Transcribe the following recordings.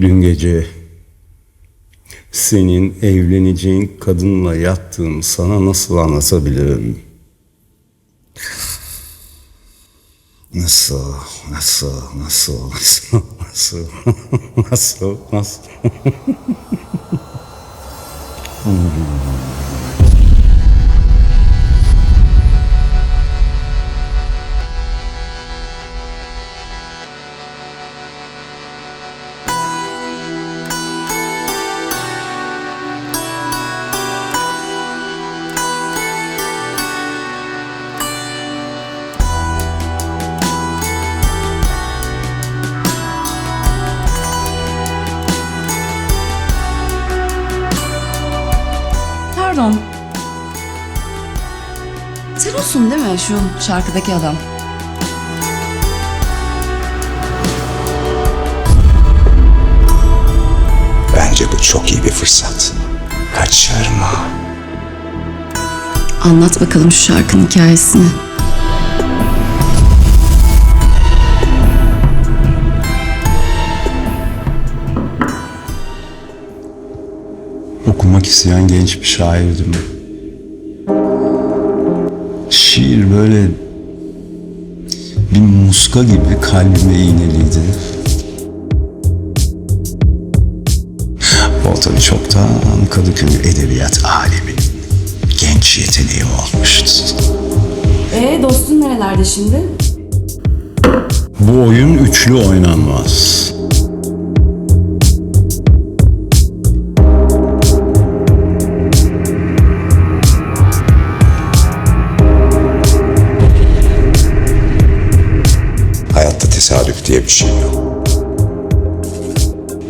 Dün gece senin evleneceğin kadınla yattığımı sana nasıl anlatabilirim? Nasıl, nasıl, nasıl, nasıl, nasıl, nasıl, nasıl? Pardon. Sen olsun değil mi şu şarkıdaki adam? Bence bu çok iyi bir fırsat. Kaçırma. Anlat bakalım şu şarkının hikayesini. Okumak isteyen genç bir şairdim. Şiir böyle bir muska gibi kalbime iğneliydi. O tabii çoktan Kadıköy Edebiyat Aleminin genç yeteneği olmuştu. Ee dostun nerelerde şimdi? Bu oyun üçlü oynanmaz. Tesadüf diye bir şey yok.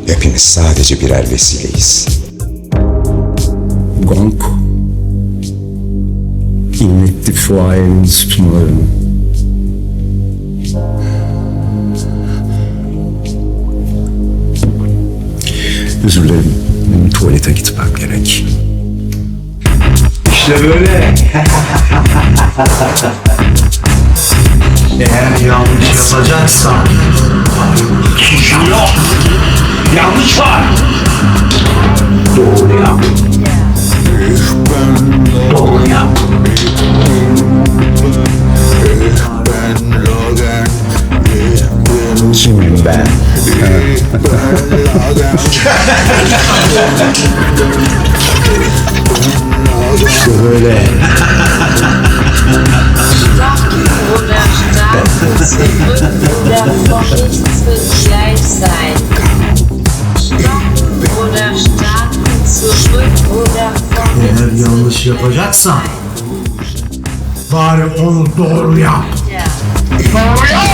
Hepimiz sadece birer vesileyiz. Gong inletti fuayenin sütunlarını. Özür dilerim. Benim tuvalete gitmem gerek. İşte böyle. Eğer yanlış yapacaksan suçum yok. Yanlış var. Doğru yap. Doğru yap. Kimim ben? işte böyle. yanlış yapacaksan bari onu doğru yap. Doğru yap!